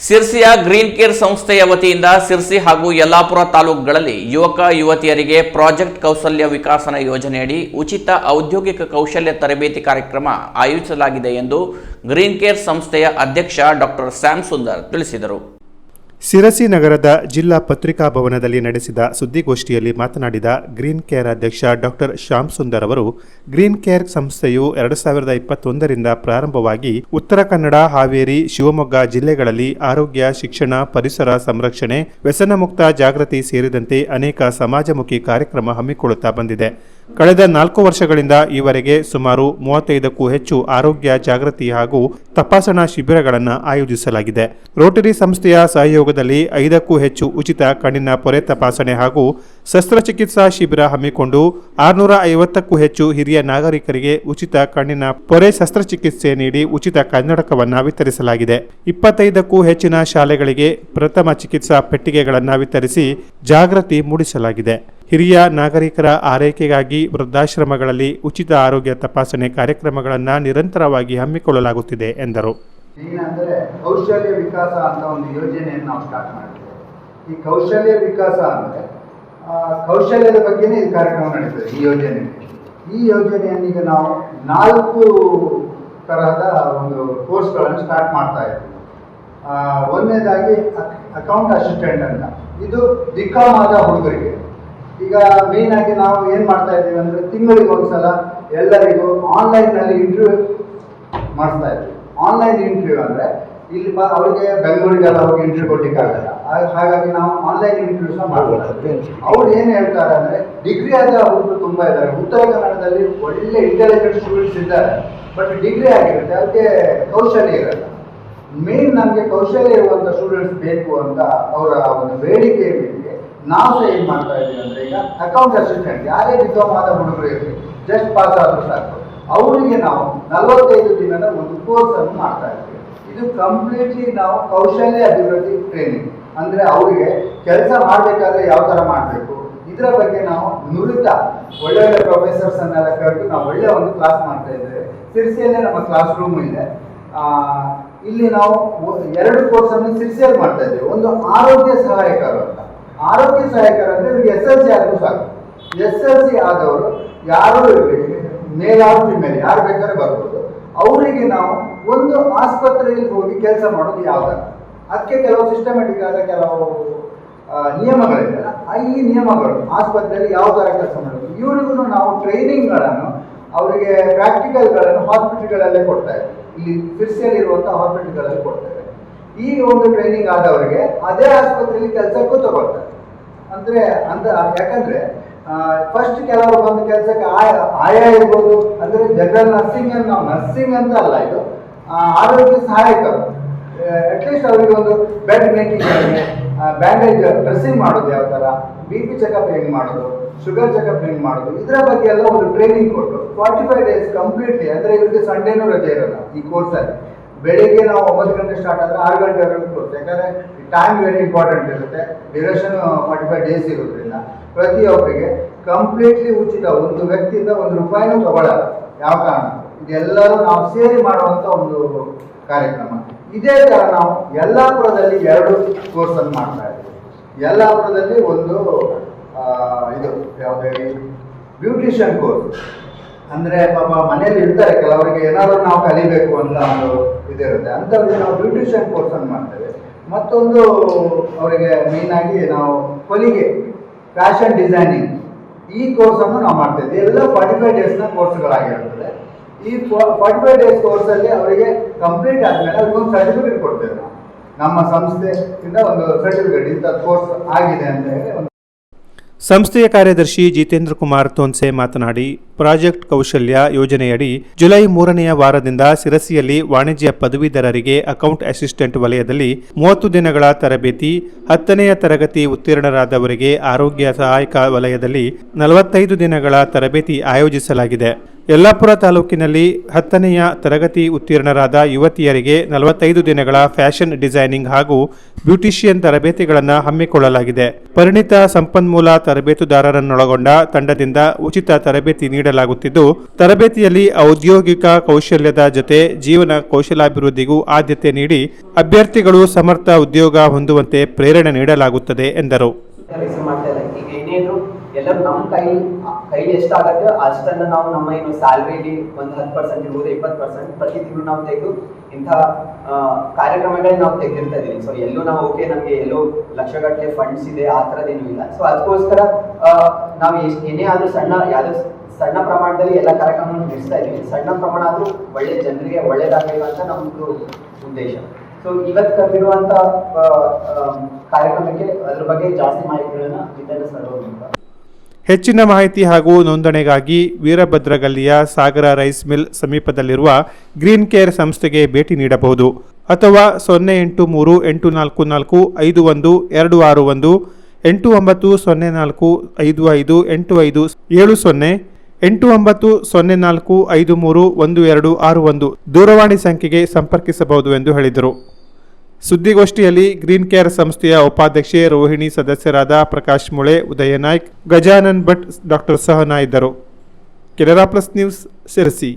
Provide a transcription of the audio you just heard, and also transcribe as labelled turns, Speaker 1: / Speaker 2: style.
Speaker 1: ಸಿರ್ಸಿಯ green care ಸಂಸ್ಥೆಯ ವತಿಯಿಂದ ಸಿರ್ಸಿ ಹಾಗೂ ಯಲ್ಲಾಪುರ ತಾಲೂಕುಗಳಲ್ಲಿ ಯುವಕ, ಯುವತಿಯರಿಗೆ ಪ್ರಾಜೆಕ್ಟ್ ಕೌಶಲ್ಯ ವಿಕಾಸನ ಯೋಜನೆಯಡಿ ಉಚಿತ ಔದ್ಯೋಗಿಕ ಕೌಶಲ್ಯ ತರಬೇತಿ ಕಾರ್ಯಕ್ರಮ ಆಯೋಜಿಸಲಾಗಿದೆ ಎಂದು ಗ್ರೀನ್ ಕೇರ್ ಸಂಸ್ಥೆಯ ಅಧ್ಯಕ್ಷ ಡಾಕ್ಟರ್ ಸ್ಯಾಮ್ ಸುಂದರ್ ತಿಳಿಸಿದರು.
Speaker 2: ಸಿರಸಿ ನಗರದ ಜಿಲ್ಲಾ ಪತ್ರಿಕಾ ಭವನದಲ್ಲಿ ನಡೆಸಿದ ಸುದ್ದಿಗೋಷ್ಠಿಯಲ್ಲಿ ಮಾತನಾಡಿದ ಗ್ರೀನ್ ಕೇರ್ ಅಧ್ಯಕ್ಷ ಡಾಕ್ಟರ್ ಶ್ಯಾಮ್ ಸುಂದರ್ ಅವರು, ಗ್ರೀನ್ ಕೇರ್ ಸಂಸ್ಥೆಯು ಎರಡು ಸಾವಿರದ ಇಪ್ಪತ್ತೊಂದರಿಂದ ಪ್ರಾರಂಭವಾಗಿ ಉತ್ತರ ಕನ್ನಡ, ಹಾವೇರಿ, ಶಿವಮೊಗ್ಗ ಜಿಲ್ಲೆಗಳಲ್ಲಿ ಆರೋಗ್ಯ, ಶಿಕ್ಷಣ, ಪರಿಸರ ಸಂರಕ್ಷಣೆ ವ್ಯಸನ ಮುಕ್ತ ಜಾಗೃತಿ ಸೇರಿದಂತೆ ಅನೇಕ ಸಮಾಜಮುಖಿ ಕಾರ್ಯಕ್ರಮ ಹಮ್ಮಿಕೊಳ್ಳುತ್ತಾ ಬಂದಿದೆ. ಕಳೆದ ನಾಲ್ಕು ವರ್ಷಗಳಿಂದ ಈವರೆಗೆ ಸುಮಾರು ಮೂವತ್ತೈದಕ್ಕೂ ಹೆಚ್ಚು ಆರೋಗ್ಯ ಜಾಗೃತಿ ಹಾಗೂ ತಪಾಸಣಾ ಶಿಬಿರಗಳನ್ನು ಆಯೋಜಿಸಲಾಗಿದೆ. ರೋಟರಿ ಸಂಸ್ಥೆಯ ಸಹಯೋಗದಲ್ಲಿ ಐದಕ್ಕೂ ಹೆಚ್ಚು ಉಚಿತ ಕಣ್ಣಿನ ಪೊರೆ ತಪಾಸಣೆ ಹಾಗೂ ಶಸ್ತ್ರಚಿಕಿತ್ಸಾ ಶಿಬಿರ ಹಮ್ಮಿಕೊಂಡು ಆರುನೂರ ಐವತ್ತಕ್ಕೂ ಹೆಚ್ಚು ಹಿರಿಯ ನಾಗರಿಕರಿಗೆ ಉಚಿತ ಕಣ್ಣಿನ ಪೊರೆ ಶಸ್ತ್ರಚಿಕಿತ್ಸೆ ನೀಡಿ ಉಚಿತ ಕನ್ನಡಕವನ್ನು ವಿತರಿಸಲಾಗಿದೆ. ಇಪ್ಪತ್ತೈದಕ್ಕೂ ಹೆಚ್ಚಿನ ಶಾಲೆಗಳಿಗೆ ಪ್ರಥಮ ಚಿಕಿತ್ಸಾ ಪೆಟ್ಟಿಗೆಗಳನ್ನು ವಿತರಿಸಿ ಜಾಗೃತಿ ಮೂಡಿಸಲಾಗಿದೆ. ಹಿರಿಯ ನಾಗರಿಕರ ಆರೈಕೆಗಾಗಿ ವೃದ್ಧಾಶ್ರಮಗಳಲ್ಲಿ ಉಚಿತ ಆರೋಗ್ಯ ತಪಾಸಣೆ ಕಾರ್ಯಕ್ರಮಗಳನ್ನು ನಿರಂತರವಾಗಿ ಹಮ್ಮಿಕೊಳ್ಳಲಾಗುತ್ತಿದೆ, ಎಂದರು.
Speaker 3: ಏನಂದರೆ ಕೌಶಲ್ಯ ವಿಕಾಸ ಅಂತ ಒಂದು ಯೋಜನೆಯನ್ನು ನಾವು ಸ್ಟಾರ್ಟ್ ಮಾಡಿದ್ದೇವೆ ಈ ಕೌಶಲ್ಯ ವಿಕಾಸ ಅಂದರೆ ಕೌಶಲ್ಯದ ಬಗ್ಗೆನೇ ಈ ಕಾರ್ಯಕ್ರಮ ನಡೀತದೆ ಈ ಯೋಜನೆ. ಈ ಯೋಜನೆಯನ್ನು ಈಗ ನಾವು ನಾಲ್ಕು ತರಹದ ಒಂದು ಕೋರ್ಸ್ಗಳನ್ನು ಸ್ಟಾರ್ಟ್ ಮಾಡ್ತಾ ಇದ್ದೀವಿ ಒಂದನೇದಾಗಿ ಅಕೌಂಟ್ ಅಸಿಸ್ಟೆಂಟ್ ಅಂತ. ಇದು ಆದ ಹುಡುಗರಿಗೆ. ಈಗ ಮೇನ್ ಆಗಿ ನಾವು ಏನು ಮಾಡ್ತಾ ಇದ್ದೀವಿ ಅಂದರೆ ತಿಂಗಳಿಗೆ ಒಂದ್ಸಲ ಎಲ್ಲರಿಗೂ ಆನ್ಲೈನ್ನಲ್ಲಿ ಇಂಟರ್ವ್ಯೂ ಮಾಡಿಸ್ತಾ ಇದ್ದೀವಿ ಆನ್ಲೈನ್ ಇಂಟರ್ವ್ಯೂ ಅಂದರೆ ಇಲ್ಲಿ ಬ ಅವರಿಗೆ ಬೆಂಗಳೂರಿಗೆಲ್ಲ ಹೋಗಿ ಇಂಟರ್ವ್ಯೂ ಕೊಡ್ಲಿಕ್ಕೆ ಆಗಲ್ಲ. ಹಾಗಾಗಿ ನಾವು ಆನ್ಲೈನ್ ಇಂಟರ್ವ್ಯೂಸ್ನ ಮಾಡ್ಬೋದು. ಅವ್ರು ಏನು ಹೇಳ್ತಾರೆ ಅಂದರೆ ಡಿಗ್ರಿ ಆದ ಹುಡುಗರು ತುಂಬ ಇದ್ದಾರೆ. ಉತ್ತರ ಕನ್ನಡದಲ್ಲಿ ಒಳ್ಳೆ ಇಂಟೆಲಿಜೆಂಟ್ ಸ್ಟೂಡೆಂಟ್ಸ್ ಇದ್ದಾರೆ. ಬಟ್ ಡಿಗ್ರಿ ಆಗಿರುತ್ತೆ. ಅದಕ್ಕೆ ಕೌಶಲ್ಯ ಇರಲ್ಲ. ಮೇನ್ ನಮಗೆ ಕೌಶಲ್ಯ ಇರುವಂಥ ಸ್ಟೂಡೆಂಟ್ಸ್ ಬೇಕು ಅಂತ ಅವರ ಒಂದು ಬೇಡಿಕೆ ನಾವು ಸಹ ಏನು ಮಾಡ್ತಾ ಇದ್ದೀವಿ ಅಂದರೆ ಈಗ ಅಕೌಂಟ್ ಅಸಿಸ್ಟೆಂಟ್ ಯಾರೇ ಡಿಪ್ಲೊಮಾ ಹುಡುಗರು ಇರಲಿ ಜಸ್ಟ್ ಪಾಸ್ ಆದ್ರೂ ಸಾಕು. ಅವರಿಗೆ ನಾವು ನಲವತ್ತೈದು ದಿನದ ಒಂದು ಕೋರ್ಸ್ ಅನ್ನು ಮಾಡ್ತಾ ಇದ್ದೀವಿ ಇದು ಕಂಪ್ಲೀಟ್ಲಿ ನಾವು ಕೌಶಲ್ಯ ಅಭಿವೃದ್ಧಿ ಟ್ರೈನಿಂಗ್ ಅಂದರೆ ಅವರಿಗೆ ಕೆಲಸ ಮಾಡಬೇಕಾದ್ರೆ ಯಾವ ಥರ ಮಾಡಬೇಕು? ಇದರ ಬಗ್ಗೆ ನಾವು ನುರಿತ ಒಳ್ಳೆ ಒಳ್ಳೆ ಪ್ರೊಫೆಸರ್ಸ್ ಅನ್ನೆಲ್ಲ ಕರೆದು ನಾವು ಒಳ್ಳೆ ಒಂದು ಕ್ಲಾಸ್ ಮಾಡ್ತಾ ಇದ್ದೇವೆ. ಸಿರ್ಸಿಯಲ್ಲೇ ನಮ್ಮ ಕ್ಲಾಸ್ ರೂಮ್ ಇದೆ. ಇಲ್ಲಿ ನಾವು ಎರಡು ಕೋರ್ಸ್ ಅನ್ನು ಸಿರ್ಸಿಯಲ್ಲಿ ಮಾಡ್ತಾ ಇದ್ದೇವೆ. ಒಂದು ಆರೋಗ್ಯ ಸಹಾಯಕರು ಅಂತ. ಆರೋಗ್ಯ ಸಹಾಯಕರು ಅಂದ್ರೆ ಇವ್ರಿಗೆ ಎಸ್ ಎಲ್ ಸಿ ಆದರೂ ಸಾಕು. ಎಸ್ ಎಲ್ ಸಿ ಆದವರು ಯಾರು ಮೇಲ್ ಆರು ಫಿಮೇಲ್ ಯಾರು ಬೇಕಾದ್ರೆ ಬರ್ಬೋದು. ಅವರಿಗೆ ನಾವು ಒಂದು ಆಸ್ಪತ್ರೆಯಲ್ಲಿ ಹೋಗಿ ಕೆಲಸ ಮಾಡೋದು ಯಾವ್ದಾರ ಅದಕ್ಕೆ ಕೆಲವು ಸಿಸ್ಟಮೆಟಿಕ್ ಆದ ಕೆಲವು ನಿಯಮಗಳಿದೆ ಈ ನಿಯಮಗಳು, ಆಸ್ಪತ್ರೆಯಲ್ಲಿ ಯಾವ ಥರ ಕೆಲಸ ಮಾಡೋದು. ಇವರಿಗೂ ನಾವು ಟ್ರೈನಿಂಗ್ಗಳನ್ನು ಅವರಿಗೆ ಪ್ರಾಕ್ಟಿಕಲ್ಗಳನ್ನು ಹಾಸ್ಪಿಟಲ್ಗಳಲ್ಲೇ ಕೊಡ್ತಾ ಇದ್ದೀವಿ ಇಲ್ಲಿ ಸಿರ್ಸಿಯಲ್ಲಿ ಇರುವಂಥ ಹಾಸ್ಪಿಟಲ್ಗಳಲ್ಲಿ ಕೊಡ್ತೇವೆ ಈ ಒಂದು ಟ್ರೈನಿಂಗ್ ಆದವರಿಗೆ ಅದೇ ಆಸ್ಪತ್ರೆಯಲ್ಲಿ ಕೆಲಸಕ್ಕೂ ತಗೊಳ್ತಾರೆ. ಅಂದ್ರೆ ಅಂದ, ಯಾಕಂದ್ರೆ ಫಸ್ಟ್ ಕೆಲವರು ಬಂದ ಕೆಲಸಕ್ಕೆ ಆಯ ಇರ್ಬೋದು. ಅಂದ್ರೆ ಜನರಲ್ ನರ್ಸಿಂಗ್ ನಾವು ನರ್ಸಿಂಗ್ ಅಂತ ಅಲ್ಲ ಇದು ಆರೋಗ್ಯ ಸಹಾಯಕರು ಅಟ್ಲೀಸ್ಟ್ ಅವರಿಗೆ ಒಂದು ಬೆಡ್ ಮೇಕಿಂಗ್ ಬ್ಯಾಂಡೇಜ್ ಡ್ರೆಸ್ಸಿಂಗ್ ಮಾಡೋದು ಯಾವ ಥರ ಬಿ ಪಿ ಚೆಕಪ್ ಹೆಂಗೆ ಮಾಡೋದು ಶುಗರ್ ಚೆಕಪ್ ಹೆಂಗೆ ಮಾಡೋದು, ಇದರ ಬಗ್ಗೆ ಎಲ್ಲ ಒಂದು ಟ್ರೈನಿಂಗ್ ಕೊಟ್ಟು ಫಾರ್ಟಿ ಫೈವ್ ಡೇಸ್ ಕಂಪ್ಲೀಟ್ಲಿ ಅಂದರೆ ಇವರಿಗೆ ಸಂಡೇನೂ ರಜೆ ಇರಲ್ಲ ಈ ಕೋರ್ಸಲ್ಲಿ ಬೆಳಿಗ್ಗೆ ನಾವು ಒಂಬತ್ತು ಗಂಟೆ ಸ್ಟಾರ್ಟ್ ಆದರೆ ಆರು ಗಂಟೆವರೆಗೂ ಕೊಡುತ್ತೆ ಯಾಕಂದರೆ ಟೈಮ್ ವೆರಿ ಇಂಪಾರ್ಟೆಂಟ್ ಇರುತ್ತೆ. ಡ್ಯೂರೇಷನ್ ಫಾರ್ಟಿ ಫೈವ್ ಡೇಸ್ ಇರೋದ್ರಿಂದ ಪ್ರತಿಯೊಬ್ಬರಿಗೆ ಕಂಪ್ಲೀಟ್ಲಿ ಉಚಿತ ಒಂದು ವ್ಯಕ್ತಿಯಿಂದ ಒಂದು ರೂಪಾಯಿನೂ ತಗೊಳ್ಳಲ್ಲ ಯಾವ ಕಾರಣ? ಇದೆಲ್ಲರೂ ನಾವು ಸೇರಿ ಮಾಡುವಂಥ ಒಂದು ಕಾರ್ಯಕ್ರಮ. ಇದೇ ಥರ ನಾವು ಯಲ್ಲಾಪುರದಲ್ಲಿ ಎರಡು ಕೋರ್ಸನ್ನು ಮಾಡ್ತಾ ಇದ್ದೀವಿ. ಯಲ್ಲಾಪುರದಲ್ಲಿ ಒಂದು ಇದು, ಯಾವುದೇ ಬ್ಯೂಟಿಷಿಯನ್ ಕೋರ್ಸ್ ಅಂದ್ರೆ ಪಾಪ ಮನೆಯಲ್ಲಿ ಇರ್ತಾರೆ, ಕೆಲವರಿಗೆ ಏನಾದರೂ ನಾವು ಕಲಿಬೇಕು ಅಂತ ಒಂದು ಇದಿರುತ್ತೆ ಅಂಥವ್ರಿಗೆ ನಾವು ಬ್ಯೂಟಿಷಿಯನ್ ಕೋರ್ಸ್ ಅನ್ನು ಮಾಡ್ತೇವೆ. ಮತ್ತೊಂದು ಅವರಿಗೆ ಮೇನ್ ಆಗಿ ನಾವು ಹೊಲಿಗೆ ಫ್ಯಾಷನ್ ಡಿಸೈನಿಂಗ್ ಈ ಕೋರ್ಸ್ ಅನ್ನು ನಾವು ಮಾಡ್ತೇವೆ. ಎಲ್ಲ ಫಾರ್ಟಿ ಫೈವ್ ಡೇಸ್ನ ಕೋರ್ಸ್ಗಳಾಗಿರುತ್ತದೆ ಈ ಫಾರ್ಟಿ ಫೈವ್ ಡೇಸ್ ಕೋರ್ಸಲ್ಲಿ ಅವರಿಗೆ ಕಂಪ್ಲೀಟ್ ಆದಮೇಲೆ ಅವ್ರಿಗೆ ಒಂದು ಸರ್ಟಿಫಿಕೇಟ್ ಕೊಡ್ತೇವೆ ನಮ್ಮ ಸಂಸ್ಥೆಯಿಂದ ಒಂದು ಸರ್ಟಿಫಿಕೇಟ್ ಇಂಥ ಕೋರ್ಸ್ ಆಗಿದೆ ಅಂತ ಹೇಳಿ
Speaker 2: ಸಂಸ್ಥೆಯ ಕಾರ್ಯದರ್ಶಿ ಜಿತೇಂದ್ರ ಕುಮಾರ್ ತೋನ್ಸೆ ಮಾತನಾಡಿ ಪ್ರಾಜೆಕ್ಟ್ ಕೌಶಲ್ಯ ಯೋಜನೆಯಡಿ ಜುಲೈ ಮೂರನೆಯ ವಾರದಿಂದ ಸಿರಸಿಯಲ್ಲಿ ವಾಣಿಜ್ಯ ಪದವೀಧರರಿಗೆ ಅಕೌಂಟ್ ಅಸಿಸ್ಟೆಂಟ್ ವಲಯದಲ್ಲಿ ಮೂವತ್ತು ದಿನಗಳ ತರಬೇತಿ, ಹತ್ತನೆಯ ತರಗತಿ ಉತ್ತೀರ್ಣರಾದವರಿಗೆ ಆರೋಗ್ಯ ಸಹಾಯಕ ವಲಯದಲ್ಲಿ ನಲವತ್ತೈದು ದಿನಗಳ ತರಬೇತಿ ಆಯೋಜಿಸಲಾಗಿದೆ. ಯಲ್ಲಾಪುರ ತಾಲೂಕಿನಲ್ಲಿ ಹತ್ತನೆಯ ತರಗತಿ ಉತ್ತೀರ್ಣರಾದ ಯುವತಿಯರಿಗೆ ನಲವತ್ತೈದು ದಿನಗಳ ಫ್ಯಾಷನ್ ಡಿಸೈನಿಂಗ್ ಹಾಗೂ ಬ್ಯೂಟಿಷಿಯನ್ ತರಬೇತಿಗಳನ್ನು ಹಮ್ಮಿಕೊಳ್ಳಲಾಗಿದೆ. ಪರಿಣಿತ ಸಂಪನ್ಮೂಲ ತರಬೇತುದಾರರನ್ನೊಳಗೊಂಡ ತಂಡದಿಂದ ಉಚಿತ ತರಬೇತಿ ನೀಡಲಾಗುತ್ತಿದ್ದು. ತರಬೇತಿಯಲ್ಲಿ ಔದ್ಯೋಗಿಕ ಕೌಶಲ್ಯದ ಜೊತೆ ಜೀವನ ಕೌಶಲಾಭಿವೃದ್ಧಿಗೂ ಆದ್ಯತೆ ನೀಡಿ ಅಭ್ಯರ್ಥಿಗಳು ಸಮರ್ಥ ಉದ್ಯೋಗ ಹೊಂದುವಂತೆ ಪ್ರೇರಣೆ ನೀಡಲಾಗುತ್ತದೆ, ಎಂದರು.
Speaker 4: ಎಲ್ಲರೂ ನಮ್ಮ ಕೈ, ಕೈಲಿ ಎಷ್ಟಾಗತ್ತೆ, ಅಷ್ಟನ್ನ ನಾವು ನಮ್ಮ ಏನು ಸ್ಯಾಲ್ರಿಲಿ ಒಂದು ಹತ್ತು ಪರ್ಸೆಂಟ್ ಇರ್ಬೋದು, ಇಪ್ಪತ್ತು ಪರ್ಸೆಂಟ್ ಪ್ರತಿ ತಿಂಗಳು ನಾವು ತೆಗೆದು ಇಂಥ ಕಾರ್ಯಕ್ರಮಗಳನ್ನ ನಾವು ತೆಗೆದಿರ್ತಾ ಇದ್ದೀವಿ. ಸೊ ಎಲ್ಲೂ ನಾವು ಓಕೆ ನಮಗೆ ಎಲ್ಲೋ ಲಕ್ಷಗಟ್ಟಲೆ ಫಂಡ್ಸ್ ಇದೆ, ಆ ಥರದ್ದೇನೂ ಇಲ್ಲ. ಸೊ ಅದಕ್ಕೋಸ್ಕರ ನಾವು ಎಷ್ಟು ಏನೇ ಆದರೂ ಸಣ್ಣ, ಯಾವ್ದೋ ಸಣ್ಣ ಪ್ರಮಾಣದಲ್ಲಿ ಎಲ್ಲ ಕಾರ್ಯಕ್ರಮವನ್ನು ನಡೆಸ್ತಾ ಇದ್ದೀವಿ. ಸಣ್ಣ ಪ್ರಮಾಣ ಆದರೂ ಒಳ್ಳೆ ಜನರಿಗೆ ಒಳ್ಳೇದಾಗಬೇಕು ಅಂತ ನಮ್ಮದು ಉದ್ದೇಶ. ಸೊ ಇವತ್ತು ಕರೆದಿರುವಂಥ ಕಾರ್ಯಕ್ರಮಕ್ಕೆ ಅದ್ರ ಬಗ್ಗೆ ಜಾಸ್ತಿ ಮಾಹಿತಿಗಳನ್ನು ಜಿತೇಂದ್ರ ಸರ್
Speaker 2: ಹೆಚ್ಚಿನ ಮಾಹಿತಿ ಹಾಗೂ ನೋಂದಣಿಗಾಗಿ ವೀರಭದ್ರಗಲ್ಲಿಯ ಸಾಗರ ರೈಸ್ ಮಿಲ್ ಸಮೀಪದಲ್ಲಿರುವ ಗ್ರೀನ್ ಕೇರ್ ಸಂಸ್ಥೆಗೆ ಭೇಟಿ ನೀಡಬಹುದು. ಅಥವಾ ಸೊನ್ನೆ ಎಂಟು ಮೂರು ಎಂಟು ನಾಲ್ಕು ನಾಲ್ಕು ಐದು ಒಂದು ಎರಡು ಆರು ಒಂದು ಎಂಟು ಒಂಬತ್ತು ಸೊನ್ನೆ ನಾಲ್ಕು ಐದು ಐದು ಎಂಟು ಐದು ಏಳು ಸೊನ್ನೆ ಎಂಟು ಒಂಬತ್ತು ಸೊನ್ನೆ ನಾಲ್ಕು ಐದು ಮೂರು ಒಂದು ಎರಡು ಆರು ಒಂದು ದೂರವಾಣಿ ಸಂಖ್ಯೆಗೆ ಸಂಪರ್ಕಿಸಬಹುದು ಎಂದು ಹೇಳಿದರು. ಸುದ್ದಿಗೋಷ್ಠಿಯಲ್ಲಿ ಗ್ರೀನ್ ಕೇರ್ ಸಂಸ್ಥೆಯ ಉಪಾಧ್ಯಕ್ಷೆ, ರೋಹಿಣಿ ಸದಸ್ಯರಾದ ಪ್ರಕಾಶ್ ಮುಳೆ, ಉದಯ ನಾಯ್ಕ್, ಗಜಾನನ್ ಭಟ್ ಡಾಕ್ಟರ್ ಸಹನಾ ಇದ್ದರು. Canara plus news Sirsi.